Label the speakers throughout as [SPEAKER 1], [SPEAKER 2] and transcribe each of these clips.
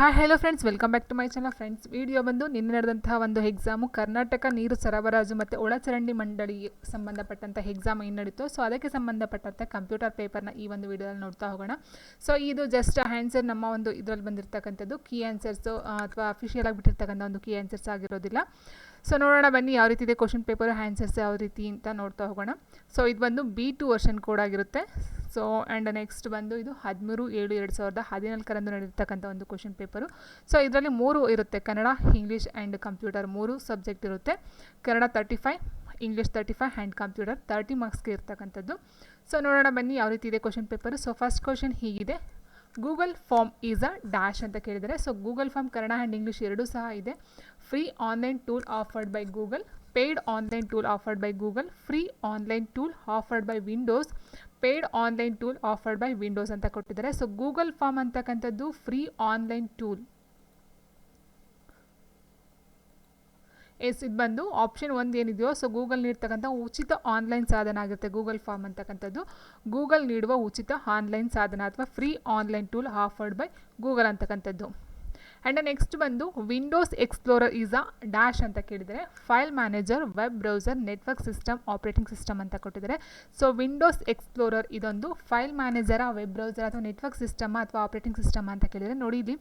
[SPEAKER 1] Hi hello friends welcome back to my channel friends video ಬಂದು ನಿನ್ನೆ ನಡೆದಂತಹ ಒಂದು ಎಕ್ಸಾಮು ಕರ್ನಾಟಕ ನೀರು ಸರಬರಾಜು ಮತ್ತು ಒಳಚರಂಡಿ ಮಂಡಳಿಗೆ ಸಂಬಂಧಪಟ್ಟಂಥ ಎಕ್ಸಾಮ್ ಏನು ನಡೀತು ಸೊ ಅದಕ್ಕೆ ಸಂಬಂಧಪಟ್ಟಂತೆ ಕಂಪ್ಯೂಟರ್ ಪೇಪರ್ನ ಈ ಒಂದು ವಿಡಿಯೋದಲ್ಲಿ ನೋಡ್ತಾ ಹೋಗೋಣ. ಸೊ ಇದು ಜಸ್ಟ್ ಆನ್ಸರ್ ನಮ್ಮ ಒಂದು ಇದರಲ್ಲಿ ಬಂದಿರತಕ್ಕಂಥದ್ದು ಕೀ ಆನ್ಸರ್ಸು ಅಥವಾ ಅಫಿಷಿಯಲ್ ಆಗಿ ಬಿಟ್ಟಿರ್ತಕ್ಕಂಥ ಒಂದು ಕೀ ಆನ್ಸರ್ಸ್ ಆಗಿರೋದಿಲ್ಲ. ಸೊ ನೋಡೋಣ ಬನ್ನಿ ಯಾವ ರೀತಿ ಇದೆ ಕ್ವಶನ್ ಪೇಪರ್ ಆನ್ಸರ್ಸ್ ಯಾವ ರೀತಿ ಅಂತ ನೋಡ್ತಾ ಹೋಗೋಣ. ಸೊ ಇದು ಬಂದು ಬಿ ಟು ವರ್ಷನ್ ಕೋಡ್ ಆಗಿರುತ್ತೆ. ಸೊ ಆ್ಯಂಡ್ ನೆಕ್ಸ್ಟ್ ಬಂದು ಇದು ಹದಿಮೂರು ಏಳು ಎರಡು ಸಾವಿರದ ಹದಿನಾಲ್ಕರಂದು ನಡೆದಿರ್ತಕ್ಕಂಥ ಒಂದು ಕ್ವಶನ್ ಪೇಪರು ಸೊ ಇದರಲ್ಲಿ ಮೂರು ಇರುತ್ತೆ. ಕನ್ನಡ ಇಂಗ್ಲೀಷ್ ಆ್ಯಂಡ್ ಕಂಪ್ಯೂಟರ್ ಮೂರು ಸಬ್ಜೆಕ್ಟ್ ಇರುತ್ತೆ. Kannada thirty five English thirty five and computer thirty ಮಾರ್ಕ್ಸ್ಗೆ ಇರ್ತಕ್ಕಂಥದ್ದು. ಸೊ ನೋಡೋಣ ಬನ್ನಿ ಯಾವ ರೀತಿ ಇದೆ question paper so first question ಹೀಗಿದೆ. Google form is a dash ಅಂತ ಕೇಳಿದರೆ so Google form Kannada and English ಎರಡೂ ಸಹ ಇದೆ. Free online tool offered by Google paid online tool offered by Google free online tool offered by Windows paid online tool offered by Windows ಅಂತ ಕೊಟ್ಟಿದ್ದಾರೆ. So Google form ಅಂತಕ್ಕಂಥದ್ದು free online tool yes ಇದು ಬಂದು option ಒಂದು ಏನಿದೆಯೋ so Google ನೀಡ್ತಕ್ಕಂಥ ಉಚಿತ online ಸಾಧನ ಆಗಿರುತ್ತೆ ಗೂಗಲ್ ಫಾರ್ಮ್ ಅಂತಕ್ಕಂಥದ್ದು. ಗೂಗಲ್ ನೀಡುವ ಉಚಿತ ಆನ್ಲೈನ್ ಸಾಧನ ಅಥವಾ free online tool offered by Google ಅಂತಕ್ಕಂಥದ್ದು. ಆ್ಯಂಡ್ ನೆಕ್ಸ್ಟ್ ಬಂದು Windows Explorer is a dash ಅಂತ ಕೇಳಿದರೆ file manager web browser network system operating system ಅಂತ ಕೊಟ್ಟಿದ್ದಾರೆ. ಸೊ ವಿಂಡೋಸ್ ಎಕ್ಸ್ಪ್ಲೋರರ್ ಇದೊಂದು ಫೈಲ್ ಮ್ಯಾನೇಜರ ವೆಬ್ ಬ್ರೌಸರ್ ಅಥವಾ ನೆಟ್ವರ್ಕ್ ಸಿಸ್ಟಮ್ ಅಥವಾ ಆಪ್ರೇಟಿಂಗ್ ಸಿಸ್ಟಮ್ ಅಂತ ಕೇಳಿದರೆ, ನೋಡಿ ಇಲ್ಲಿ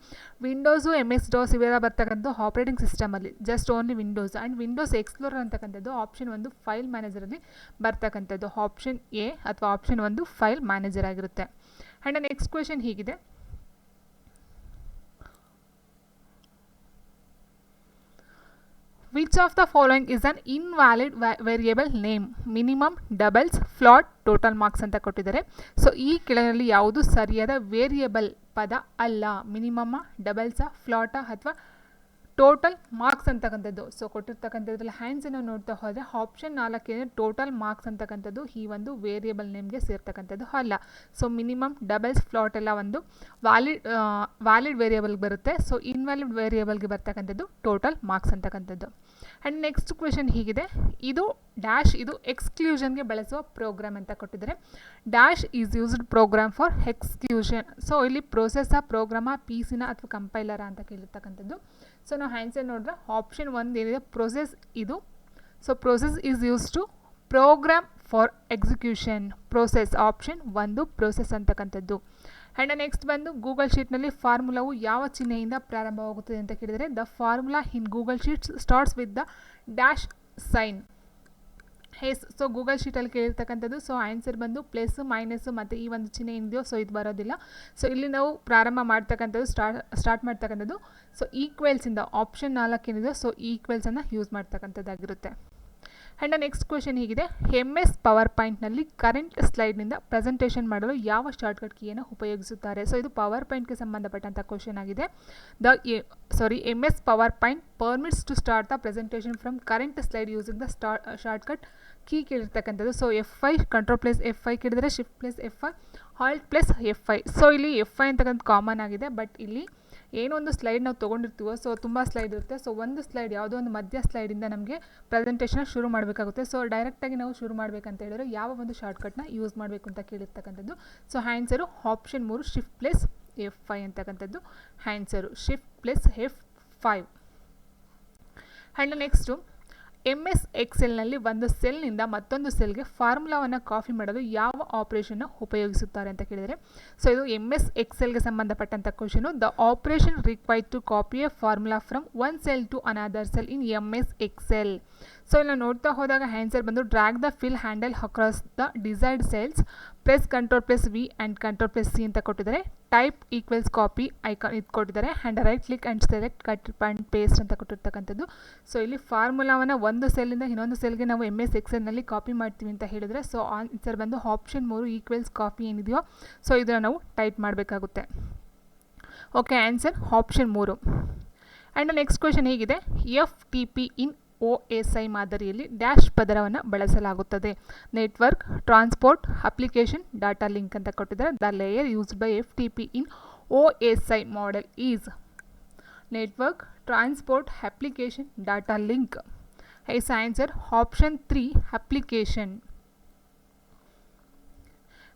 [SPEAKER 1] ವಿಂಡೋಸು ಎಂ ಎಸ್ ಡೋಸ್ ಇವೆಲ್ಲ ಬರ್ತಕ್ಕಂಥ operating ಸಿಸ್ಟಮಲ್ಲಿ just only Windows and Windows Explorer ಅಂತಕ್ಕಂಥದ್ದು ಆಪ್ಷನ್ ಒಂದು ಫೈಲ್ ಮ್ಯಾನೇಜರಲ್ಲಿ ಬರ್ತಕ್ಕಂಥದ್ದು ಆಪ್ಷನ್ ಎ ಅಥವಾ ಆಪ್ಷನ್ ಒಂದು ಫೈಲ್ ಮ್ಯಾನೇಜರ್ ಆಗಿರುತ್ತೆ. ಆ್ಯಂಡ್ ನೆಕ್ಸ್ಟ್ ಕ್ವೆಶನ್ ಹೀಗಿದೆ. Which of the following is an invalid variable name minimum doubles float total marks ಅಂತ ಕೊಟ್ಟಿದ್ದಾರೆ. ಸೊ ಈ ಕೆಳಗಿನಲ್ಲಿ ಯಾವುದು ಸರಿಯಾದ ವೇರಿಯೇಬಲ್ ಪದ ಅಲ್ಲ? ಮಿನಿಮಮ್ಮ ಡಬಲ್ಸಾ ಫ್ಲಾಟಾ ಅಥವಾ ಟೋಟಲ್ ಮಾರ್ಕ್ಸ್ ಅಂತಕ್ಕಂಥದ್ದು ಸೊ ಕೊಟ್ಟಿರ್ತಕ್ಕಂಥದ್ರಲ್ಲಿ ಹ್ಯಾಂಡ್ಸನ್ನು ನೋಡ್ತಾ ಹೋದರೆ ಆಪ್ಷನ್ ನಾಲ್ಕೇನೆ ಟೋಟಲ್ ಮಾರ್ಕ್ಸ್ ಅಂತಕ್ಕಂಥದ್ದು ಈ ಒಂದು ವೇರಿಯಬಲ್ ನೇಮ್ಗೆ ಸೇರ್ತಕ್ಕಂಥದ್ದು ಅಲ್ಲ. ಸೊ ಮಿನಿಮಮ್ ಡಬಲ್ಸ್ ಫ್ಲಾಟ್ ಎಲ್ಲ ಒಂದು ವ್ಯಾಲಿಡ್ ವ್ಯಾಲಿಡ್ ವೇರಿಯಬಲ್ಗೆ ಬರುತ್ತೆ. ಸೊ ಇನ್ವ್ಯಾಲಿಡ್ ವೇರಿಯಬಲ್ಗೆ ಬರ್ತಕ್ಕಂಥದ್ದು ಟೋಟಲ್ ಮಾರ್ಕ್ಸ್ ಅಂತಕ್ಕಂಥದ್ದು ಆ್ಯಂಡ್ ನೆಕ್ಸ್ಟ್ ಕ್ವೆಶನ್ ಹೀಗಿದೆ. ಇದು ಡ್ಯಾಶ್ ಇದು ಎಕ್ಸ್ಕ್ಲೂಷನ್ಗೆ ಬಳಸುವ ಪ್ರೋಗ್ರಾಮ್ ಅಂತ ಕೊಟ್ಟಿದ್ದಾರೆ. Dash is used program for exclusion so ಇಲ್ಲಿ ಪ್ರೋಸೆಸ್ಸ ಪ್ರೋಗ್ರಾಮ ಪಿ ಸಿನ ಅಥವಾ ಕಂಪೈಲರ ಅಂತ ಕೇಳಿರ್ತಕ್ಕಂಥದ್ದು. ಸೊ ನಾವು ಆನ್ಸರ್ ನೋಡಿದ್ರೆ ಆಪ್ಷನ್ ಒಂದು ಏನಿದೆ ಪ್ರೊಸೆಸ್ ಇದು so process is use to program for execution process option ಒಂದು ಪ್ರೋಸೆಸ್ ಅಂತಕ್ಕಂಥದ್ದು ಆ್ಯಂಡ್ ನೆಕ್ಸ್ಟ್ ಬಂದು ಗೂಗಲ್ ಶೀಟ್ನಲ್ಲಿ ಫಾರ್ಮುಲಾವು ಯಾವ ಚಿಹ್ನೆಯಿಂದ ಪ್ರಾರಂಭವಾಗುತ್ತದೆ ಅಂತ ಕೇಳಿದರೆ the formula in Google sheets starts with the dash sign ಹೇಸ್ so Google ಶೀಟಲ್ಲಿ ಕೇಳಿರ್ತಕ್ಕಂಥದ್ದು ಸೊ ಆನ್ಸರ್ ಬಂದು ಪ್ಲಸ್ಸು ಮೈನಸ್ಸು ಮತ್ತು ಈ ಒಂದು ಚಿಹ್ನೆ ಏನಿದೆಯೋ ಸೊ ಇದು ಬರೋದಿಲ್ಲ. ಸೊ ಇಲ್ಲಿ ನಾವು ಪ್ರಾರಂಭ ಮಾಡ್ತಕ್ಕಂಥದ್ದು ಸ್ಟಾರ್ಟ್ ಸ್ಟಾರ್ಟ್ ಮಾಡ್ತಕ್ಕಂಥದ್ದು ಸೊ ಈಕ್ವೆಲ್ಸಿಂದ ಆಪ್ಷನ್ ನಾಲ್ಕು ಏನಿದೆಯೋ ಸೊ ಈಕ್ವೆಲ್ಸನ್ನು ಯೂಸ್ ಮಾಡ್ತಕ್ಕಂಥದ್ದಾಗಿರುತ್ತೆ. ಆ್ಯಂಡ್ ನೆಕ್ಸ್ಟ್ ಕ್ವೆಶನ್ ಹೀಗಿದೆ ಎಂ ಎಸ್ ಪವರ್ ಪಾಯಿಂಟ್ನಲ್ಲಿ ಕರೆಂಟ್ ಸ್ಲೈಡ್ನಿಂದ ಪ್ರೆಸೆಂಟೇಷನ್ ಮಾಡಲು ಯಾವ ಶಾರ್ಟ್ಕಟ್ ಕೀಯನ್ನು ಉಪಯೋಗಿಸುತ್ತಾರೆ? ಸೊ ಇದು ಪವರ್ ಪಾಯಿಂಟ್ಗೆ ಸಂಬಂಧಪಟ್ಟಂಥ ಕ್ವೆಶನ್ ಆಗಿದೆ. The sorry M S power point permits to start the presentation from current slide using the ಸ್ಟಾ shortcut key ಕೇಳಿರ್ತಕ್ಕಂಥದ್ದು. So F five control plus F five ಕೇಳಿದರೆ shift plus F five alt plus F five so ಇಲ್ಲಿ F five ಅಂತಕ್ಕಂಥ common ಆಗಿದೆ. But ಇಲ್ಲಿ ಏನೊಂದು slide ನಾವು ತೊಗೊಂಡಿರ್ತೀವೋ so ತುಂಬ slide ಇರುತ್ತೆ. ಸೊ ಒಂದು ಸ್ಲೈಡ್ ಯಾವುದೋ ಒಂದು ಮಧ್ಯ ಸ್ಲೈಡಿಂದ ನಮಗೆ ಪ್ರೆಸೆಂಟೇಷನ್ ಶುರು ಮಾಡಬೇಕಾಗುತ್ತೆ. ಸೊ ಡೈರೆಕ್ಟಾಗಿ ನಾವು ಶುರು ಮಾಡಬೇಕಂತ ಹೇಳಿದ್ರೆ ಯಾವ ಒಂದು ಶಾರ್ಟ್ಕಟ್ನ ಯೂಸ್ ಮಾಡಬೇಕು ಅಂತ ಕೇಳಿರ್ತಕ್ಕಂಥದ್ದು. ಸೊ ಹ್ಯಾಂಡ್ಸರು ಆಪ್ಷನ್ ಮೂರು ಶಿಫ್ಟ್ ಪ್ಲಸ್ ಎಫ್ ಫೈ ಅಂತಕ್ಕಂಥದ್ದು. Answer shift plus F five and next M S ಎಕ್ಸೆಲ್ನಲ್ಲಿ ಒಂದು ಸೆಲ್ನಿಂದ ಮತ್ತೊಂದು ಸೆಲ್ಗೆ ಫಾರ್ಮುಲಾವನ್ನು ಕಾಪಿ ಮಾಡಲು ಯಾವ ಆಪರೇಷನ್ನ ಉಪಯೋಗಿಸುತ್ತಾರೆ ಅಂತ ಕೇಳಿದರೆ ಸೊ ಇದು ಎಂ ಎಸ್ ಎಕ್ಸೆಲ್ಗೆ ಸಂಬಂಧಪಟ್ಟಂಥ question the operation required to copy a formula from one cell to another cell in M S Excel so ಇಲ್ಲಿ ನೋಡ್ತಾ ಹೋದಾಗ ಆನ್ಸರ್ ಬಂದು drag the fill handle across the desired cells plus control plus V and control plus C ಅಂತ ಕೊಟ್ಟಿದ್ದಾರೆ. Type equals copy icon ಇದು ಕೊಟ್ಟಿದ್ದಾರೆ. And right click and select cut and paste ಅಂತ ಕೊಟ್ಟಿರ್ತಕ್ಕಂಥದ್ದು. ಸೊ ಇಲ್ಲಿ ಫಾರ್ಮುಲಾವನ್ನು ಒಂದು ಸೆಲ್ಲಿಂದ ಇನ್ನೊಂದು ಸೆಲ್ಗೆ ನಾವು ಎಂ ಎಸ್ ಎಕ್ಸೆಲ್ನಲ್ಲಿ ಕಾಪಿ ಮಾಡ್ತೀವಿ ಅಂತ ಹೇಳಿದರೆ ಸೊ ಆನ್ಸರ್ ಬಂದು ಆಪ್ಷನ್ ಮೂರು ಈಕ್ವಲ್ಸ್ ಕಾಪಿ ಏನಿದೆಯೋ ಸೊ ಇದನ್ನು ನಾವು ಟೈಪ್ ಮಾಡಬೇಕಾಗುತ್ತೆ. ಓಕೆ ಆನ್ಸರ್ ಆಪ್ಷನ್ ಮೂರು. ಆ್ಯಂಡ್ ನೆಕ್ಸ್ಟ್ ಕ್ವೆಶನ್ ಹೇಗಿದೆ? F T P in O S I ಮಾದರಿಯಲ್ಲಿ ಡ್ಯಾಶ್ ಪದರವನ್ನು ಬಳಸಲಾಗುತ್ತದೆ. Network, transport, application, data link ಅಂತ ಕೊಟ್ಟಿದ್ದಾರೆ. The layer used by F T P in O S I model is network transport application data link I answer option three application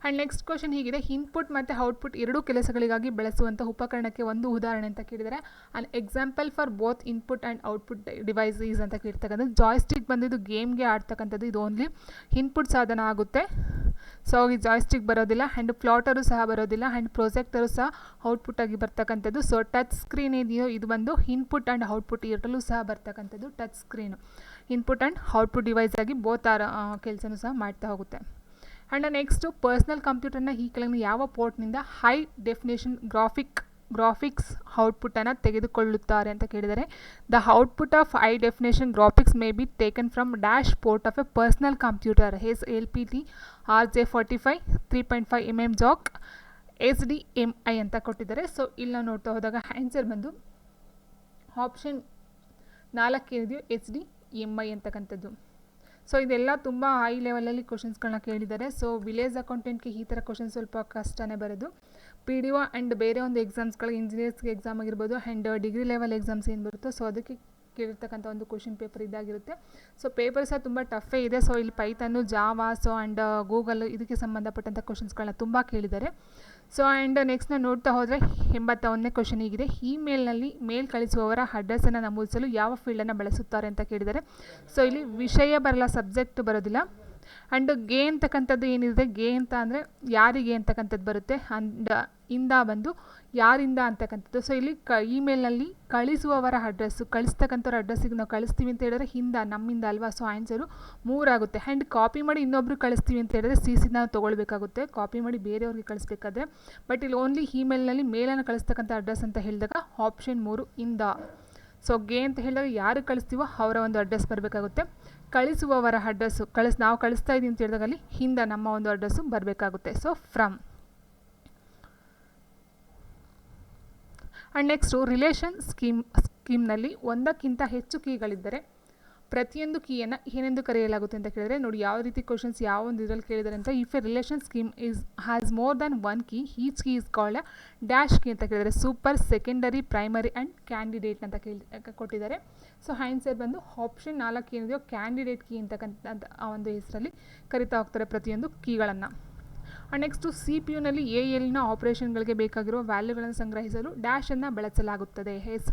[SPEAKER 1] and next question ಹೀಗಿದೆ. Input ಮತ್ತು output ಎರಡೂ ಕೆಲಸಗಳಿಗಾಗಿ ಬಳಸುವಂಥ ಉಪಕರಣಕ್ಕೆ ಒಂದು ಉದಾಹರಣೆ ಅಂತ ಕೇಳಿದರೆ and example for both input and output devices ಅಂತ ಕೇಳ್ತಕ್ಕಂಥದ್ದು. ಜಾಯ್ಸ್ಟಿಕ್ ಬಂದಿದ್ದು ಗೇಮ್ಗೆ ಆಡ್ತಕ್ಕಂಥದ್ದು ಇದು ಓನ್ಲಿ ಇನ್ಪುಟ್ ಸಾಧನ ಆಗುತ್ತೆ. ಸೊ ಈ ಜಾಯ್ಸ್ಟಿಕ್ ಬರೋದಿಲ್ಲ. ಆ್ಯಂಡ್ ಪ್ಲಾಟರು ಸಹ ಬರೋದಿಲ್ಲ. ಆ್ಯಂಡ್ ಪ್ರೊಜೆಕ್ಟರು ಸಹ ಔಟ್ಪುಟ್ ಆಗಿ ಬರ್ತಕ್ಕಂಥದ್ದು. ಸೊ ಟಚ್ ಸ್ಕ್ರೀನ್ ಇದೆಯೋ, ಇದು ಬಂದು ಇನ್ಪುಟ್ ಆ್ಯಂಡ್ ಔಟ್ಪುಟ್ ಎರಡಲ್ಲೂ ಸಹ ಬರ್ತಕ್ಕಂಥದ್ದು touch screen input and output device ಆಗಿ ಬೋತ್ ಆರ ಕೆಲಸನೂ ಸಹ ಮಾಡ್ತಾ ಹೋಗುತ್ತೆ. ಆ್ಯಂಡ್ ನೆಕ್ಸ್ಟು ಪರ್ಸ್ನಲ್ ಕಂಪ್ಯೂಟರ್ನ ಈ ಕೆಳಗಿನ ಯಾವ ಪೋರ್ಟ್ನಿಂದ ಹೈ ಡೆಫಿನೇಷನ್ ಗ್ರಾಫಿಕ್ ಗ್ರಾಫಿಕ್ಸ್ ಔಟ್ಪುಟನ್ನು ತೆಗೆದುಕೊಳ್ಳುತ್ತಾರೆ ಅಂತ ಕೇಳಿದರೆ the output of high definition graphics may be taken from dash port of a personal computer S L P T R J forty five three point five M M jack S D M I ಅಂತ ಕೊಟ್ಟಿದ್ದಾರೆ. So ಇಲ್ಲಿ ನಾವು ನೋಡ್ತಾ ಹೋದಾಗ answer ಬಂದು option ನಾಲ್ಕು ಏನಿದೆಯೋ H D M I ಅಂತಕ್ಕಂಥದ್ದು. ಸೊ ಇದೆಲ್ಲ ತುಂಬ ಹೈ ಲೆವೆಲಲ್ಲಿ ಕ್ವಶನ್ಸ್ಗಳನ್ನ ಕೇಳಿದ್ದಾರೆ. ಸೊ ವಿಲೇಜ್ ಅಕೌಂಟೆಂಟ್ಗೆ ಈ ಥರ ಕ್ವಶನ್ ಸ್ವಲ್ಪ ಕಷ್ಟನೇ ಬರೋದು. ಪಿ ಡಿ ಒ ಆ್ಯಂಡ್ ಬೇರೆ ಒಂದು ಎಕ್ಸಾಮ್ಸ್ಗಳಿಗೆ ಇಂಜಿನಿಯರ್ಸ್ಗೆ ಎಕ್ಸಾಮ್ ಆಗಿರ್ಬೋದು ಆ್ಯಂಡ್ ಡಿಗ್ರಿ ಲೆವೆಲ್ ಎಕ್ಸಾಮ್ಸ್ ಏನು ಬರುತ್ತೋ ಸೊ ಅದಕ್ಕೆ ಕೇಳಿರ್ತಕ್ಕಂಥ ಒಂದು ಕ್ವಶನ್ ಪೇಪರ್ ಇದಾಗಿರುತ್ತೆ. ಸೊ ಪೇಪರ್ ಸಹ ತುಂಬ ಟಫೇ ಇದೆ. ಸೊ ಇಲ್ಲಿ ಪೈತನ್ನು ಜಾವಾ ಸೊ ಆ್ಯಂಡ್ ಗೂಗಲ್ ಇದಕ್ಕೆ ಸಂಬಂಧಪಟ್ಟಂಥ ಕ್ವಶನ್ಸ್ಗಳನ್ನ ತುಂಬ ಕೇಳಿದ್ದಾರೆ. ಸೊ ಆ್ಯಂಡ್ ನೆಕ್ಸ್ಟ್ ನಾವು ನೋಡ್ತಾ ಹೋದರೆ ಎಂಬತ್ತ ಒಂದನೇ ಕ್ವಶನ್ ಹೀಗಿದೆ. ಇಮೇಲ್ನಲ್ಲಿ ಮೇಲ್ ಕಳಿಸುವವರ ಅಡ್ರೆಸ್ಸನ್ನು ನಮೂದಿಸಲು ಯಾವ ಫೀಲ್ಡನ್ನು ಬಳಸುತ್ತಾರೆ ಅಂತ ಕೇಳಿದ್ದಾರೆ. ಸೊ ಇಲ್ಲಿ ವಿಷಯ ಬರಲ್ಲ ಸಬ್ಜೆಕ್ಟ್ ಬರೋದಿಲ್ಲ. ಆ್ಯಂಡ್ಗೆ ಅಂತಕ್ಕಂಥದ್ದು ಏನಿದೆ? ಗೆ ಅಂತ ಅಂದರೆ ಯಾರಿಗೆ ಅಂತಕ್ಕಂಥದ್ದು ಬರುತ್ತೆ? ಅಂಡ್ ಇಂದ ಬಂದು ಯಾರಿಂದ ಅಂತಕ್ಕಂಥದ್ದು. ಸೊ ಇಲ್ಲಿ ಕ ಇಮೇಲ್ನಲ್ಲಿ ಕಳಿಸುವವರ ಅಡ್ರೆಸ್ಸು ಕಳಿಸ್ತಕ್ಕಂಥವ್ರ ಅಡ್ರೆಸ್ಸಿಗೆ ನಾವು ಕಳಿಸ್ತೀವಿ ಅಂತ ಹೇಳಿದ್ರೆ ಹಿಂದ, ನಮ್ಮಿಂದ ಅಲ್ವಾ? ಸೊ ಆನ್ಸರು ಮೂರಾಗುತ್ತೆ. ಆ್ಯಂಡ್ ಕಾಪಿ ಮಾಡಿ ಇನ್ನೊಬ್ರು ಕಳಿಸ್ತೀವಿ ಅಂತ ಹೇಳಿದ್ರೆ ಸಿ ಸಿನ ನಾವು ತೊಗೊಳ್ಬೇಕಾಗುತ್ತೆ. ಕಾಪಿ ಮಾಡಿ ಬೇರೆಯವ್ರಿಗೆ ಕಳಿಸ್ಬೇಕಾದ್ರೆ. ಬಟ್ ಇಲ್ಲಿ ಓನ್ಲಿ ಇಮೇಲ್ನಲ್ಲಿ ಮೇಲನ್ನು ಕಳಿಸ್ತಕ್ಕಂಥ ಅಡ್ರೆಸ್ ಅಂತ ಹೇಳಿದಾಗ ಆಪ್ಷನ್ ಮೂರು ಇಂದ. ಸೊ ಗೆ ಅಂತ ಹೇಳಿದಾಗ ಯಾರು ಕಳಿಸ್ತೀವೋ ಅವರ ಒಂದು ಅಡ್ರೆಸ್ ಬರಬೇಕಾಗುತ್ತೆ. ಕಳಿಸುವವರ ಅಡ್ರೆಸ್ಸು ಕಳಿಸ್, ನಾವು ಕಳಿಸ್ತಾ ಇದ್ದೀವಿ ಅಂತ ಹೇಳಿದಾಗ ಅಲ್ಲಿ ಹಿಂದ ನಮ್ಮ ಒಂದು ಅಡ್ರೆಸ್ಸು ಬರಬೇಕಾಗುತ್ತೆ. So from and next relation scheme ಸ್ಕೀಮ್ನಲ್ಲಿ ಒಂದಕ್ಕಿಂತ ಹೆಚ್ಚು ಕೀಗಳಿದ್ದರೆ ಪ್ರತಿಯೊಂದು ಕೀಯನ್ನು ಏನೆಂದು ಕರೆಯಲಾಗುತ್ತೆ ಅಂತ ಕೇಳಿದರೆ, ನೋಡಿ ಯಾವ ರೀತಿ ಕ್ವಶನ್ಸ್ ಯಾವ ಒಂದು ಇದರಲ್ಲಿ ಕೇಳಿದ್ದಾರೆ ಅಂತ if a relation scheme is has more than one key each key is called dash key ಅಂತ ಕೇಳಿದರೆ super secondary primary and candidate ಅಂತ ಕೇಳಿ ಕೊಟ್ಟಿದ್ದಾರೆ. ಸೊ ಆನ್ಸರ್ ಬಂದು ಆಪ್ಷನ್ ನಾಲ್ಕು ಏನಿದೆಯೋ ಕ್ಯಾಂಡಿಡೇಟ್ ಕೀ ಅಂತಕ್ಕಂಥ ಆ ಒಂದು ಹೆಸರಲ್ಲಿ ಕರಿತಾ ಹೋಗ್ತಾರೆ ಪ್ರತಿಯೊಂದು ಕೀಗಳನ್ನು. ನೆಕ್ಸ್ಟು ಸಿ ಪಿ ಯುನಲ್ಲಿ ಎ ಎಲ್ನ ಆಪರೇಷನ್ಗಳಿಗೆ ಬೇಕಾಗಿರುವ ವ್ಯಾಲ್ಯೂಗಳನ್ನು ಸಂಗ್ರಹಿಸಲು ಡ್ಯಾಶನ್ನು ಬಳಸಲಾಗುತ್ತದೆ. ಹೆಸ್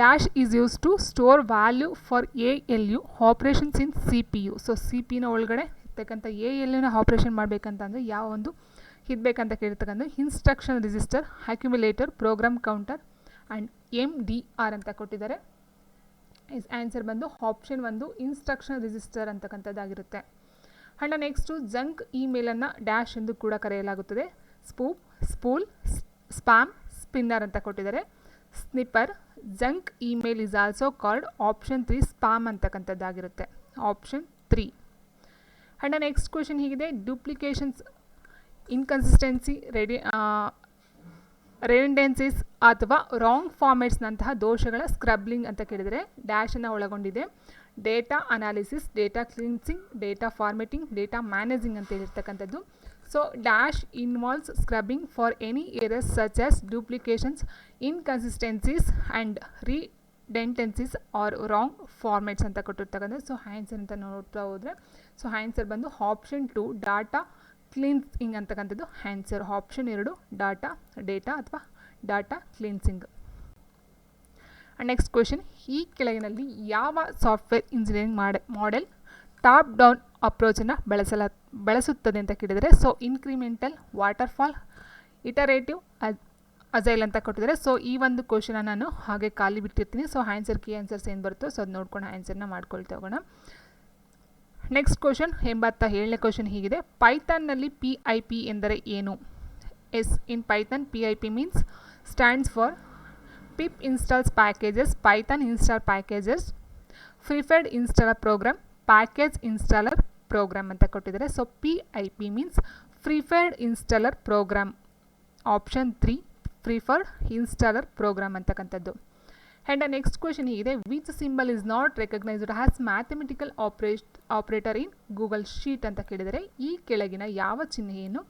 [SPEAKER 1] dash is use to store value for A L U operations in C P U so C ಪಿನ ಒಳಗಡೆ ಇರ್ತಕ್ಕಂಥ ಎ ಎಲ್ ಯುನ ಆಪ್ರೇಷನ್ ಮಾಡಬೇಕಂತಂದರೆ ಯಾವ ಒಂದು ಇದ್ಬೇಕಂತ ಕೇಳಿರ್ತಕ್ಕಂಥ instruction register accumulator program counter and M D R ಅಂತ ಕೊಟ್ಟಿದ್ದಾರೆ. ಇಸ್ ಆನ್ಸರ್ ಬಂದು ಆಪ್ಷನ್ ಒಂದು ಇನ್ಸ್ಟ್ರಕ್ಷನ್ ರಿಜಿಸ್ಟರ್ ಅಂತಕ್ಕಂಥದ್ದಾಗಿರುತ್ತೆ. ಆ್ಯಂಡ್ ನೆಕ್ಸ್ಟು ಜಂಕ್ ಇಮೇಲನ್ನು ಡ್ಯಾಶ್ ಎಂದು ಕೂಡ ಕರೆಯಲಾಗುತ್ತದೆ. ಸ್ಪೂಪ್ ಸ್ಪೂಲ್ ಸ್ಪ್ಯಾಮ್ ಸ್ಪಿನ್ನರ್ ಅಂತ ಕೊಟ್ಟಿದ್ದಾರೆ. Snipper junk email is also called option three spam ಅಂತಕ್ಕಂಥದ್ದಾಗಿರುತ್ತೆ. Option three ಹಣ ನೆಕ್ಸ್ಟ್ ಕ್ವೆಶನ್ ಹೀಗಿದೆ. ಡೂಪ್ಲಿಕೇಶನ್ಸ್ ಇನ್ಕನ್ಸಿಸ್ಟೆನ್ಸಿ ರೆಡಿ ರೆಡೆನ್ಸಿಸ್ ಅಥವಾ ರಾಂಗ್ ಫಾರ್ಮೆಟ್ಸ್ನಂತಹ ದೋಷಗಳ ಸ್ಕ್ರಬ್ಲಿಂಗ್ ಅಂತ ಕೇಳಿದರೆ ಡ್ಯಾಶನ್ನು ಒಳಗೊಂಡಿದೆ. Data analysis data cleansing data formatting data managing ಅಂತ ಹೇಳಿರ್ತಕ್ಕಂಥದ್ದು. So dash involves scrubbing for any errors such as duplications inconsistencies and redundancies or wrong formats ಅಂತ ಕೊಟ್ಟಿರ್ತಕ್ಕಂಥದ್ದು. ಸೊ ಆನ್ಸರ್ ಅಂತ ನೋಡ್ತಾ ಹೋದರೆ ಸೊ ಆನ್ಸರ್ ಬಂದು ಆಪ್ಷನ್ ಟು ಡಾಟಾ ಕ್ಲೀನ್ಸಿಂಗ್ ಅಂತಕ್ಕಂಥದ್ದು answer option ಎರಡು data data ಅಥವಾ ಡಾಟಾ ಕ್ಲೀನ್ಸಿಂಗ್ ನೆಕ್ಸ್ಟ್ ಕ್ವೆಶನ್ ಈ ಕೆಳಗಿನಲ್ಲಿ ಯಾವ ಸಾಫ್ಟ್ವೇರ್ ಇಂಜಿನಿಯರಿಂಗ್ ಮಾಡೆ ಮಾಡೆಲ್ ಟಾಪ್ ಡೌನ್ ಅಪ್ರೋಚನ್ನು ಬಳಸಲ, ಬಳಸುತ್ತದೆ ಅಂತ ಕೇಳಿದರೆ so incremental waterfall iterative agile ಅಂತ ಕೊಟ್ಟಿದ್ದಾರೆ. ಸೊ ಈ ಒಂದು ಕ್ವಶನ ನಾನು ಹಾಗೆ ಖಾಲಿ ಬಿಟ್ಟಿರ್ತೀನಿ. ಸೊ ಆನ್ಸರ್ ಕೀ ಆನ್ಸರ್ಸ್ ಏನು ಬರುತ್ತೋ ಸೊ ಅದು ನೋಡ್ಕೊಂಡು ಆನ್ಸರ್ನ ಮಾಡ್ಕೊಳ್ತಾ ಹೋಗೋಣ. ನೆಕ್ಸ್ಟ್ ಕ್ವಶನ್ ಎಂಬತ್ತ ಏಳನೇ ಕ್ವಶನ್ ಹೀಗಿದೆ. ಪೈಥಾನ್ನಲ್ಲಿ ಪಿ ಐ ಪಿ ಎಂದರೆ ಏನು? Yes in Python P I P means stands for pip installs packages Python install packages preferred installer program package installer program ಅಂತ ಕೊಟ್ಟಿದ್ದಾರೆ. So P I P means preferred installer program option three preferred installer program ಅಂತಕ್ಕಂಥದ್ದು. And next question ಹೀಗಿದೆ which symbol is not recognized has mathematical operate operator in Google sheet ಅಂತ ಕೇಳಿದರೆ, ಈ ಕೆಳಗಿನ ಯಾವ ಚಿಹ್ನೆಯನ್ನು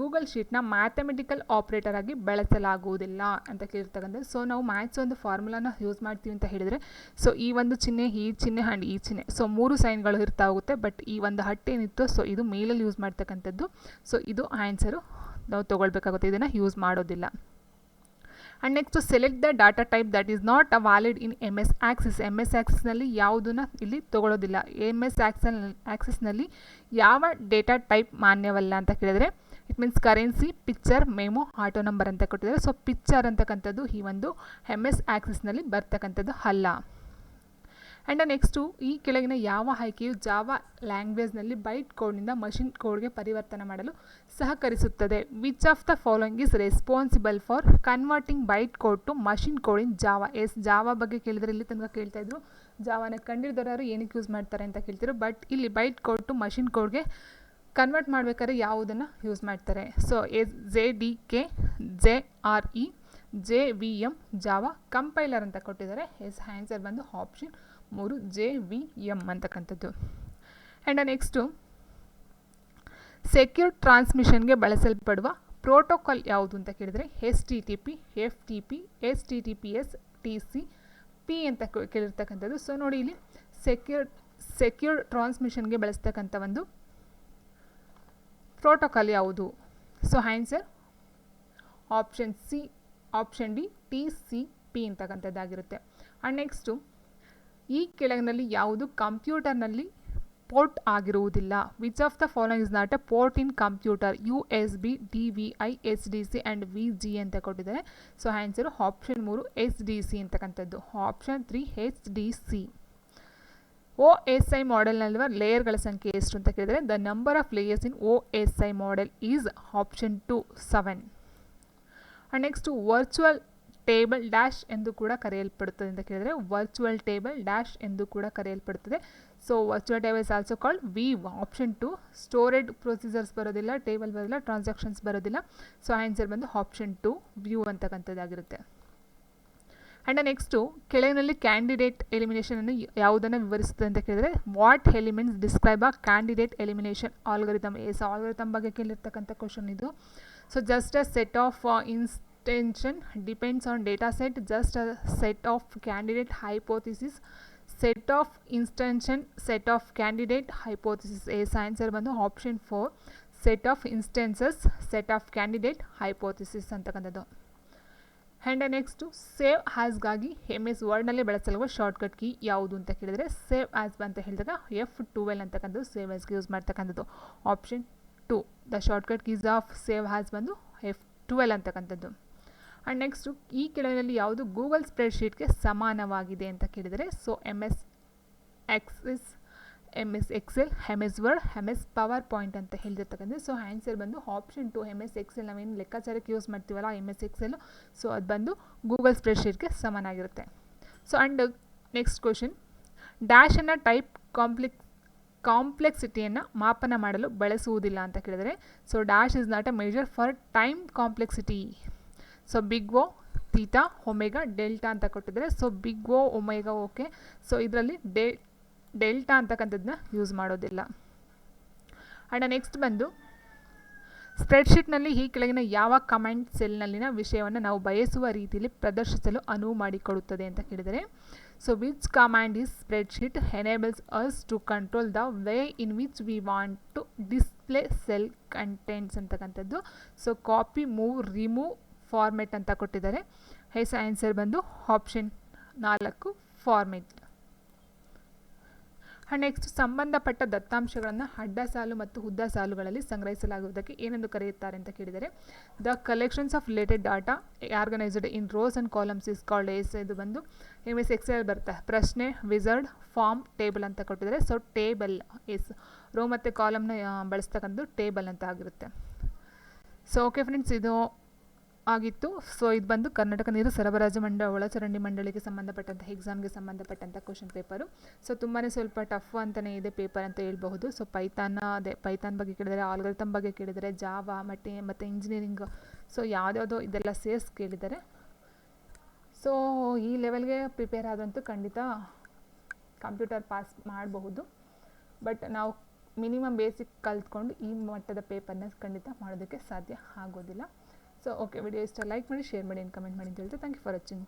[SPEAKER 1] ಗೂಗಲ್ ಶೀಟ್ನ ಮ್ಯಾಥಮೆಟಿಕಲ್ ಆಪ್ರೇಟರ್ ಆಗಿ ಬಳಸಲಾಗುವುದಿಲ್ಲ ಅಂತ ಕೇಳಿರ್ತಕ್ಕಂಥ ಸೊ ನಾವು ಮ್ಯಾಥ್ಸ್ ಒಂದು ಫಾರ್ಮುಲಾನ ಯೂಸ್ ಮಾಡ್ತೀವಿ ಅಂತ ಹೇಳಿದರೆ ಸೊ ಈ ಒಂದು ಚಿಹ್ನೆ, ಈ ಚಿಹ್ನೆ ಆ್ಯಂಡ್ ಈ ಚಿಹ್ನೆ. ಸೊ ಮೂರು ಸೈನ್ಗಳು ಇರ್ತಾ ಹೋಗುತ್ತೆ ಬಟ್ ಈ ಒಂದು ಹಟ್ಟೇನಿತ್ತು ಸೊ ಇದು ಮೇಲಲ್ಲಿ ಯೂಸ್ ಮಾಡ್ತಕ್ಕಂಥದ್ದು. ಸೊ ಇದು ಆನ್ಸರು ನಾವು ತೊಗೊಳ್ಬೇಕಾಗುತ್ತೆ, ಇದನ್ನು ಯೂಸ್ ಮಾಡೋದಿಲ್ಲ. And next select the data type that is not a valid in M S Access M S ಆಕ್ಸಿಸ್ನಲ್ಲಿ ಯಾವುದನ್ನ ಇಲ್ಲಿ ತೊಗೊಳೋದಿಲ್ಲ. ಎಂ ಎಸ್ ಆಕ್ಸಲ್ ಆ್ಯಕ್ಸಿಸ್ನಲ್ಲಿ ಯಾವ ಡೇಟಾ ಟೈಪ್ ಮಾನ್ಯವಲ್ಲ ಅಂತ ಕೇಳಿದರೆ it means currency picture memo auto number ಅಂತ ಕೊಟ್ಟಿದ್ದಾರೆ. ಸೊ ಪಿಕ್ಚರ್ ಅಂತಕ್ಕಂಥದ್ದು ಈ ಒಂದು ಎಂ ಎಸ್ ಆ್ಯಕ್ಸಿಸ್ನಲ್ಲಿ ಬರ್ತಕ್ಕಂಥದ್ದು ಅಲ್ಲ. ಆ್ಯಂಡ್ ನೆಕ್ಸ್ಟು ಈ ಕೆಳಗಿನ ಯಾವ ಆಯ್ಕೆಯು ಜಾವಾ ಲ್ಯಾಂಗ್ವೇಜ್ನಲ್ಲಿ ಬೈಟ್ ಕೋಡ್ನಿಂದ ಮಷಿನ್ ಕೋಡ್ಗೆ ಪರಿವರ್ತನೆ ಮಾಡಲು ಸಹಕರಿಸುತ್ತದೆ. Which of the following is responsible for converting byte code to machine code in Java yes Java ಬಗ್ಗೆ ಕೇಳಿದರೆ ಇಲ್ಲಿ ತನಕ ಕೇಳ್ತಾ ಇದ್ರು. ಜಾವಾನ ಕಂಡಿದ್ದವರು ಏನಕ್ಕೆ ಯೂಸ್ ಮಾಡ್ತಾರೆ ಅಂತ ಕೇಳ್ತಿದ್ರು. ಬಟ್ ಇಲ್ಲಿ ಬೈಟ್ ಕೋಡ್ ಟು ಮಷಿನ್ ಕೋಡ್ಗೆ ಕನ್ವರ್ಟ್ ಮಾಡಬೇಕಾದ್ರೆ ಯಾವುದನ್ನು ಯೂಸ್ ಮಾಡ್ತಾರೆ? So yes J D K J R E J V M Java compiler ಅಂತ ಕೊಟ್ಟಿದ್ದಾರೆ. ಎಸ್ ಆನ್ಸರ್ ಬಂದು ಆಪ್ಷನ್ ಮೂರು ಜೆ ವಿ ಎಂ ಅಂತಕ್ಕಂಥದ್ದು. ಆ್ಯಂಡ್ ನೆಕ್ಸ್ಟು ಸೆಕ್ಯೂರ್ ಟ್ರಾನ್ಸ್ಮಿಷನ್ಗೆ ಬಳಸಲ್ಪಡುವ ಪ್ರೋಟೋಕಾಲ್ ಯಾವುದು ಅಂತ ಕೇಳಿದರೆ S T T P F T P S T T P S T C P ಅಂತ ಕೇಳಿರ್ತಕ್ಕಂಥದ್ದು. ಸೊ ನೋಡಿ ಇಲ್ಲಿ ಸೆಕ್ಯೂರ್ ಸೆಕ್ಯೂರ್ ಟ್ರಾನ್ಸ್ಮಿಷನ್ಗೆ ಬಳಸ್ತಕ್ಕಂಥ ಒಂದು ಪ್ರೋಟೋಕಾಲ್ ಯಾವುದು? So answer option C option D T C P ಅಂತಕ್ಕಂಥದ್ದಾಗಿರುತ್ತೆ. And next ಈ ಕೆಳಗಿನಲ್ಲಿ ಯಾವುದು ಕಂಪ್ಯೂಟರ್ನಲ್ಲಿ ಪೋರ್ಟ್ ಆಗಿರುವುದಿಲ್ಲ. Which of the following is not a port in computer. U S B, D V I S D C and V G ಅಂತ ಕೊಟ್ಟಿದ್ದಾರೆ. So, answer option ಮೂರು S D C ಅಂತಕ್ಕಂಥದ್ದು. Option three, H D C. O S I ಮಾಡೆಲ್ನಲ್ಲಿರುವ ಲೇಯರ್ಗಳ ಸಂಖ್ಯೆ ಎಷ್ಟು ಅಂತ ಕೇಳಿದರೆ, the number of layers in O S I model is option two seven. And next virtual table dash ಎಂದು ಕೂಡ ಕರೆಯಲ್ಪಡುತ್ತದೆ ಅಂತ ಕೇಳಿದರೆ ವರ್ಚುವಲ್ ಟೇಬಲ್ ಡ್ಯಾಶ್ ಎಂದು ಕೂಡ ಕರೆಯಲ್ಪಡುತ್ತದೆ. So virtual table is also called V option two storage procedures ಬರೋದಿಲ್ಲ table ಬರೋದಿಲ್ಲ ಟ್ರಾನ್ಸಾಕ್ಷನ್ಸ್ ಬರೋದಿಲ್ಲ. ಸೊ ಆನ್ಸರ್ ಬಂದು ಆಪ್ಷನ್ ಟು ವ್ಯೂ ಅಂತಕ್ಕಂಥದ್ದಾಗಿರುತ್ತೆ. ಆ್ಯಂಡ್ ನೆಕ್ಸ್ಟು ಕೆಳಗಿನಲ್ಲಿ ಕ್ಯಾಂಡಿಡೇಟ್ ಎಲಿಮಿನೇಷನನ್ನು ಯಾವುದನ್ನು ವಿವರಿಸುತ್ತದೆ ಅಂತ ಕೇಳಿದರೆ what elements describe a candidate elimination algorithm yes algorithm ಬಗ್ಗೆ ಕೇಳಿರ್ತಕ್ಕಂಥ ಕ್ವಶನ್ ಇದು. So just a set of instances depends on data set just a set of candidate hypothesis set of instances set of candidate hypothesis S answer ಬಂದು option four set of instances set of candidate hypothesis ಅಂತಕ್ಕಂಥದ್ದು. And next save ಹ್ಯಾಸ್ಗಾಗಿ M S ವರ್ಡ್ನಲ್ಲಿ ಬಳಸಲ್ವ shortcut key ಯಾವುದು ಅಂತ ಕೇಳಿದರೆ save as ಅಂತ ಹೇಳಿದಾಗ ಎಫ್ ಟುವೆಲ್ ಅಂತಕ್ಕಂಥದ್ದು ಸೇವ್ ಆ್ಯಸ್ಗೆ ಯೂಸ್ ಮಾಡ್ತಕ್ಕಂಥದ್ದು. Option two the shortcut keys of save as ಬಂದು ಎಫ್ ಟುವೆಲ್ ಅಂತಕ್ಕಂಥದ್ದು. ಆ್ಯಂಡ್ ನೆಕ್ಸ್ಟು ಈ ಕೆಳಗಿನಲ್ಲಿ ಯಾವುದು ಗೂಗಲ್ ಸ್ಪ್ರೆಡ್ಶೀಟ್ಗೆ ಸಮಾನವಾಗಿದೆ ಅಂತ ಕೇಳಿದರೆ so M S Access M S Excel M S Word M S PowerPoint ಅಂತ ಹೇಳಿರ್ತಕ್ಕಂಥ ಸೊ ಆನ್ಸರ್ ಬಂದು option two M S Excel ನಾವೇನು ಲೆಕ್ಕಾಚಾರಕ್ಕೆ ಯೂಸ್ ಮಾಡ್ತೀವಲ್ಲ ಎಂ ಎಸ್ ಎಕ್ಸೆಲ್ ಸೊ ಅದು ಬಂದು ಗೂಗಲ್ ಸ್ಪ್ರೆಡ್ಶೀಟ್ಗೆ ಸಮನಾಗಿರುತ್ತೆ. ಸೊ ಆ್ಯಂಡ್ ನೆಕ್ಸ್ಟ್ ಕ್ವಶನ್ ಡ್ಯಾಶನ್ನು ಟೈಪ್ ಕಾಂಪ್ಲೆಕ್ ಕಾಂಪ್ಲೆಕ್ಸಿಟಿಯನ್ನು ಮಾಪನ ಮಾಡಲು ಬಳಸುವುದಿಲ್ಲ ಅಂತ ಕೇಳಿದರೆ so dash is not a measure for time complexity so big O theta omega delta ಅಂತ ಕೊಟ್ಟಿದ್ದಾರೆ. So big O omega okay so ಇದರಲ್ಲಿ ಡೆ ಡೆಲ್ಟಾ ಅಂತಕ್ಕಂಥದ್ದನ್ನ ಯೂಸ್ ಮಾಡೋದಿಲ್ಲ. ಆ್ಯಂಡ್ ನೆಕ್ಸ್ಟ್ ಬಂದು ಸ್ಪ್ರೆಡ್ಶೀಟ್ನಲ್ಲಿ ಈ ಕೆಳಗಿನ ಯಾವ ಕಮೆಂಟ್ ಸೆಲ್ನಲ್ಲಿನ ವಿಷಯವನ್ನು ನಾವು ಬಯಸುವ ರೀತಿಯಲ್ಲಿ ಪ್ರದರ್ಶಿಸಲು ಅನುವು ಮಾಡಿಕೊಡುತ್ತದೆ ಅಂತ ಕೇಳಿದರೆ so which command is spreadsheet enables us to control the way in which we want to display cell contents ಅಂತಕ್ಕಂಥದ್ದು. So copy move remove format ಅಂತ ಕೊಟ್ಟಿದ್ದಾರೆ. ಹೆಸ್ ಆನ್ಸರ್ ಬಂದು ಆಪ್ಷನ್ ನಾಲ್ಕು ಫಾರ್ಮೆಟ್ ನೆಕ್ಸ್ಟ್ ಸಂಬಂಧಪಟ್ಟ ದತ್ತಾಂಶಗಳನ್ನು ಅಡ್ಡ ಸಾಲು ಮತ್ತು ಉದ್ದ ಸಾಲುಗಳಲ್ಲಿ ಸಂಗ್ರಹಿಸಲಾಗುವುದಕ್ಕೆ ಏನೆಂದು ಕರೆಯುತ್ತಾರೆ ಅಂತ ಕೇಳಿದರೆ the collections of related data organized in rows and columns is called yes ಇದು ಬಂದು ಎಸ್ ಎಕ್ಸೆಲ್ ಬರುತ್ತೆ. ಪ್ರಶ್ನೆ ವಿಸರ್ಡ್ ಫಾರ್ಮ್ ಟೇಬಲ್ ಅಂತ ಕೊಟ್ಟಿದ್ದಾರೆ. ಸೊ ಟೇಬಲ್ ಎಸ್ ರೋ ಮತ್ತು ಕಾಲಮ್ನ ಬಳಸ್ತಕ್ಕಂಥದ್ದು ಟೇಬಲ್ ಅಂತ ಆಗಿರುತ್ತೆ. ಸೊ ಓಕೆ ಫ್ರೆಂಡ್ಸ್ ಇದು ಆಗಿತ್ತು. ಸೊ ಇದು ಬಂದು ಕರ್ನಾಟಕ ನೀರು ಸರಬರಾಜು ಮಂಡಳ, ಒಳಚರಂಡಿ ಮಂಡಳಿಗೆ ಸಂಬಂಧಪಟ್ಟಂಥ ಎಕ್ಸಾಮ್ಗೆ ಸಂಬಂಧಪಟ್ಟಂಥ ಕ್ವಶನ್ ಪೇಪರು ಸೊ ತುಂಬಾ ಸ್ವಲ್ಪ ಟಫ್ ಅಂತಲೇ ಇದೆ ಪೇಪರ್ ಅಂತ ಹೇಳ್ಬಹುದು. ಸೊ ಪೈಥಾನ್ ಅದೇ ಪೈತಾನ್ ಬಗ್ಗೆ ಕೇಳಿದರೆ ಆಲ್ಗರಿತಮ್ ಬಗ್ಗೆ ಕೇಳಿದರೆ ಜಾವಾ ಮತ್ತು ಮತ್ತು ಇಂಜಿನಿಯರಿಂಗ್ ಸೊ ಯಾವುದ್ಯಾವುದೋ ಇದೆಲ್ಲ ಸೇರ್ಸ್ ಕೇಳಿದ್ದಾರೆ ಸೊ ಈ ಲೆವೆಲ್ಗೆ ಪ್ರಿಪೇರ್ ಆದಂತೂ ಖಂಡಿತ ಕಂಪ್ಯೂಟರ್ ಪಾಸ್ ಮಾಡಬಹುದು. ಬಟ್ ನಾವು ಮಿನಿಮಮ್ ಬೇಸಿಕ್ ಕಲ್ತ್ಕೊಂಡು ಈ ಮಟ್ಟದ ಪೇಪರ್ನ ಖಂಡಿತ ಮಾಡೋದಕ್ಕೆ ಸಾಧ್ಯ ಆಗೋದಿಲ್ಲ. ಸೊ ಓಕೆ ವಿಡಿಯೋ ಇಷ್ಟ ಲೈಕ್ ಮಾಡಿ ಶೇರ್ ಮಾಡಿ ಕಮೆಂಟ್ ಮಾಡಿ ಅಂತ ಹೇಳ್ತಾ ಥ್ಯಾಂಕ್ ಯು ಫಾರ್ ವಾಚಿಂಗ್